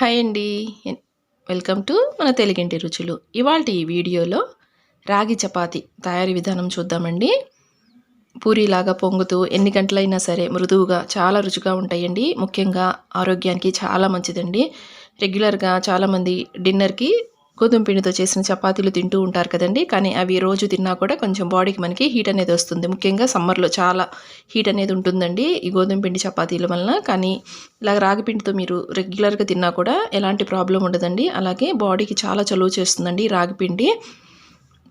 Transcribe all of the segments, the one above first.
Hi అండి. Welcome to మన తెలుగింటి రుచులు. ఇవాళ ఈ వీడియోలో రాగి చపాతి తయారీ విధానం చూద్దామండి. పూరిలాగా పొంగుతూ ఎన్ని గంటలైనా సరే మృదువుగా చాలా రుచిగా ఉంటాయండి. ముఖ్యంగా ఆరోగ్యానికి చాలా మంచిదండి. రెగ్యులర్గా చాలామంది డిన్నర్కి గోధుమ పిండితో చేసిన చపాతీలు తింటూ ఉంటారు కదండి. కానీ అవి రోజు తిన్నా కూడా కొంచెం బాడీకి మనకి హీట్ అనేది వస్తుంది. ముఖ్యంగా సమ్మర్లో చాలా హీట్ అనేది ఉంటుందండి ఈ గోధుమ పిండి చపాతీల వలన. కానీ ఇలా రాగి పిండితో మీరు రెగ్యులర్గా తిన్నా కూడా ఎలాంటి ప్రాబ్లం ఉండదండి. అలాగే బాడీకి చాలా చలువ చేస్తుందండి రాగి పిండి.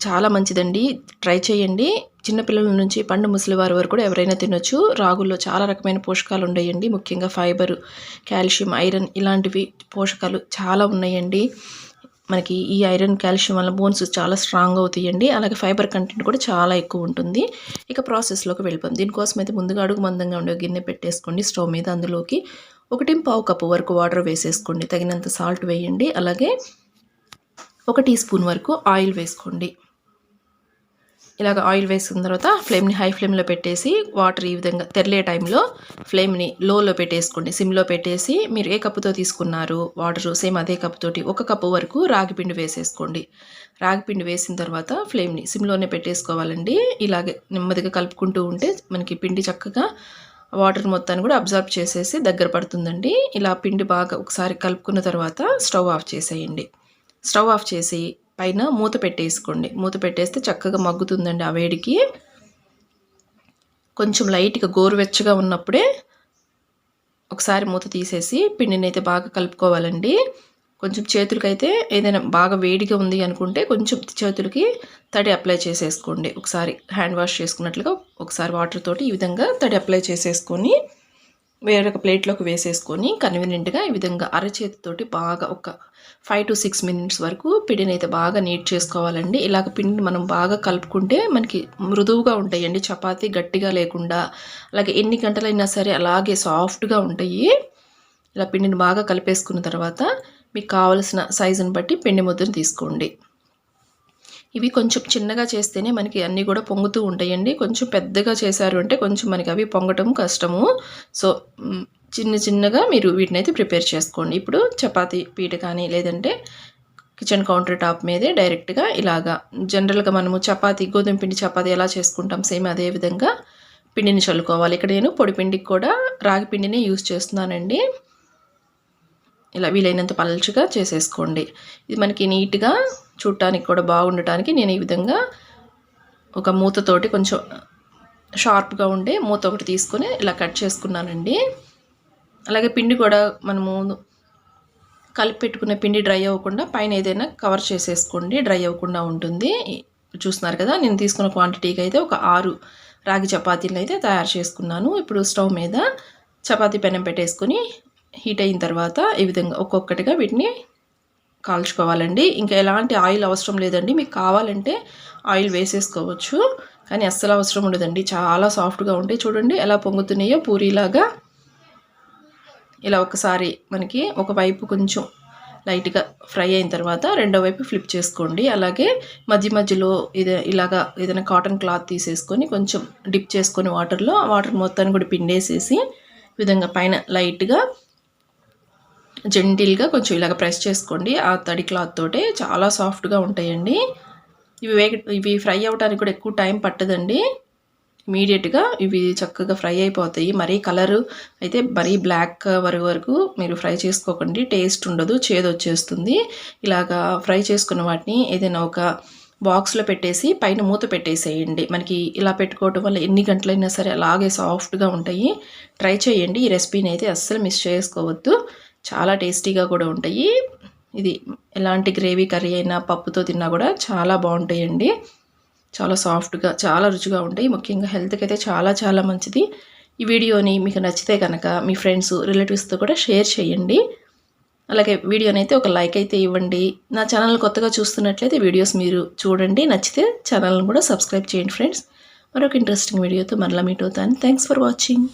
చాలా మంచిదండి. ట్రై చేయండి. చిన్నపిల్లల నుంచి పండు ముసలివారి వరకు కూడా ఎవరైనా తినొచ్చు. రాగుల్లో చాలా రకమైన పోషకాలు ఉన్నాయండి ముఖ్యంగా ఫైబర్ కాల్షియం ఐరన్ ఇలాంటివి పోషకాలు చాలా ఉన్నాయండి. మనకి ఈ ఐరన్ కాల్షియం వల్ల బోన్స్ చాలా స్ట్రాంగ్ అవుతాయండి. అలాగే ఫైబర్ కంటెంట్ కూడా చాలా ఎక్కువ ఉంటుంది. ఇక ప్రాసెస్లోకి వెళ్ళిపోం దీనికోసం అయితే ముందుగా అడుగు మందంగా ఉండే గిన్నె పెట్టేసుకోండి స్టవ్ మీద. అందులోకి ఒకటి పావు కప్పు వరకు వాటర్ వేసేసుకోండి. తగినంత సాల్ట్ వేయండి. అలాగే ఒక టీ స్పూన్ వరకు ఆయిల్ వేసుకోండి. ఇలాగ ఆయిల్ వేసుకున్న తర్వాత ఫ్లేమ్ని హై ఫ్లేమ్లో పెట్టేసి వాటర్ ఈ విధంగా తెరలే టైంలో ఫ్లేమ్ని లోలో పెట్టేసుకోండి. సిమ్లో పెట్టేసి మీరు ఏ కప్పుతో తీసుకున్నారు వాటర్ సేమ్ అదే కప్పుతోటి ఒక కప్పు వరకు రాగి పిండి వేసేసుకోండి. రాగి పిండి వేసిన తర్వాత ఫ్లేమ్ని సిమ్లోనే పెట్టేసుకోవాలండి. ఇలాగే నెమ్మదిగా కలుపుకుంటూ ఉంటే మనకి పిండి చక్కగా వాటర్ మొత్తాన్ని కూడా అబ్జర్వ్ చేసేసి దగ్గర పడుతుందండి. ఇలా పిండి బాగా ఒకసారి కలుపుకున్న తర్వాత స్టవ్ ఆఫ్ చేసేయండి. స్టవ్ ఆఫ్ చేసి పైన మూత పెట్టేసుకోండి. మూత పెట్టేస్తే చక్కగా మగ్గుతుందండి ఆ వేడికి. కొంచెం లైట్గా గోరువెచ్చగా ఉన్నప్పుడే ఒకసారి మూత తీసేసి పిండిని అయితే బాగా కలుపుకోవాలండి. కొంచెం చేతులకైతే ఏదైనా బాగా వేడిగా ఉంది అనుకుంటే కొంచెం చేతులకి తడి అప్లై చేసేసుకోండి. ఒకసారి హ్యాండ్ వాష్ చేసుకున్నట్లుగా ఒకసారి వాటర్ తోటి ఈ విధంగా తడి అప్లై చేసేసుకొని వేరొక ప్లేట్లోకి వేసేసుకొని కన్వీనియంట్గా ఈ విధంగా అరచేతితోటి బాగా ఒక ఫైవ్ టు సిక్స్ మినిట్స్ వరకు పిండిని అయితే బాగా నీట్ చేసుకోవాలండి. ఇలాగ పిండిని మనం బాగా కలుపుకుంటే మనకి మృదువుగా ఉంటాయండి. చపాతి గట్టిగా లేకుండా అలాగే ఎన్ని గంటలైనా సరే అలాగే సాఫ్ట్గా ఉంటాయి. ఇలా పిండిని బాగా కలిపేసుకున్న తర్వాత మీకు కావలసిన సైజుని బట్టి పిండి ముద్దను తీసుకోండి. ఇవి కొంచెం చిన్నగా చేస్తేనే మనకి అన్నీ కూడా పొంగుతూ ఉంటాయండి. కొంచెం పెద్దగా చేశారు అంటే కొంచెం మనకి అవి పొంగటం కష్టము. సో చిన్న చిన్నగా మీరు వీటిని అయితే ప్రిపేర్ చేసుకోండి. ఇప్పుడు చపాతీ పీట కానీ లేదంటే కిచెన్ కౌంటర్ టాప్ మీదే డైరెక్ట్గా ఇలాగా జనరల్గా మనము చపాతీ గోధుమ పిండి చపాతీ ఎలా చేసుకుంటాం సేమ్ అదే విధంగా పిండిని చల్లుకోవాలి. ఇక్కడ నేను పొడి పిండికి కూడా రాగి పిండిని యూజ్ చేస్తున్నానండి. ఇలా వీలైనంత పలచగా చేసేసుకోండి. ఇది మనకి నీట్గా చూడటానికి కూడా బాగుండటానికి నేను ఈ విధంగా ఒక మూతతోటి కొంచెం షార్ప్గా ఉండే మూత ఒకటి తీసుకొని ఇలా కట్ చేసుకున్నానండి. అలాగే పిండి కూడా మనము కలిపి పెట్టుకున్న పిండి డ్రై అవ్వకుండా పైన ఏదైనా కవర్ చేసేసుకోండి. డ్రై అవ్వకుండా ఉంటుంది. చూస్తున్నారు కదా నేను తీసుకున్న క్వాంటిటీకి అయితే ఒక ఆరు రాగి చపాతీలు అయితే తయారు చేసుకున్నాను. ఇప్పుడు స్టవ్ మీద చపాతీ పెనం పెట్టేసుకొని హీట్ అయిన తర్వాత ఈ విధంగా ఒక్కొక్కటిగా వీటిని కాల్చుకోవాలండి. ఇంకా ఎలాంటి ఆయిల్ అవసరం లేదండి. మీకు కావాలంటే ఆయిల్ వేసేసుకోవచ్చు. కానీ అస్సలు అవసరం ఉండదండి. చాలా సాఫ్ట్గా ఉంటాయి. చూడండి ఎలా పొంగుతున్నాయో పూరీలాగా. ఇలా ఒకసారి మనకి ఒకవైపు కొంచెం లైట్గా ఫ్రై అయిన తర్వాత రెండో వైపు ఫ్లిప్ చేసుకోండి. అలాగే మధ్య మధ్యలో ఇది ఇలాగా ఏదైనా కాటన్ క్లాత్ తీసేసుకొని కొంచెం డిప్ చేసుకొని వాటర్లో వాటర్ మొత్తాన్ని కూడా పిండేసేసి విధంగా పైన లైట్గా జెంటిల్గా కొంచెం ఇలాగ ప్రెస్ చేసుకోండి. ఆ తడి క్లాత్ తోటే చాలా సాఫ్ట్గా ఉంటాయండి. ఇవి వేగ ఇవి ఫ్రై అవ్వడానికి కూడా ఎక్కువ టైం పట్టదండి. ఇమీడియట్గా ఇవి చక్కగా ఫ్రై అయిపోతాయి. మరీ కలరు అయితే మరీ బ్లాక్ వరకు వరకు మీరు ఫ్రై చేసుకోకండి. టేస్ట్ ఉండదు చేదు వచ్చేస్తుంది. ఇలాగా ఫ్రై చేసుకున్న వాటిని ఏదైనా ఒక బాక్స్లో పెట్టేసి పైన మూత పెట్టేసేయండి. మనకి ఇలా పెట్టుకోవటం వల్ల ఎన్ని గంటలైనా సరే అలాగే సాఫ్ట్గా ఉంటాయి. ట్రై చేయండి. ఈ రెసిపీని అయితే అస్సలు మిస్ చేసుకోవద్దు. చాలా టేస్టీగా కూడా ఉంటాయి. ఇది ఎలాంటి గ్రేవీ కర్రీ అయినా పప్పుతో తిన్నా కూడా చాలా బాగుంటాయండి. చాలా సాఫ్ట్గా చాలా రుచిగా ఉంటాయి. ముఖ్యంగా హెల్త్కి అయితే చాలా చాలా మంచిది. ఈ వీడియోని మీకు నచ్చితే కనుక మీ ఫ్రెండ్స్ రిలేటివ్స్తో కూడా షేర్ చేయండి. అలాగే వీడియోని అయితే ఒక లైక్ అయితే ఇవ్వండి. నా ఛానల్ కొత్తగా చూస్తున్నట్లయితే వీడియోస్ మీరు చూడండి. నచ్చితే ఛానల్ని కూడా సబ్స్క్రైబ్ చేయండి ఫ్రెండ్స్. మరొక ఇంట్రెస్టింగ్ వీడియోతో మరలా మీట్ అవుతాను. Thanks for watching.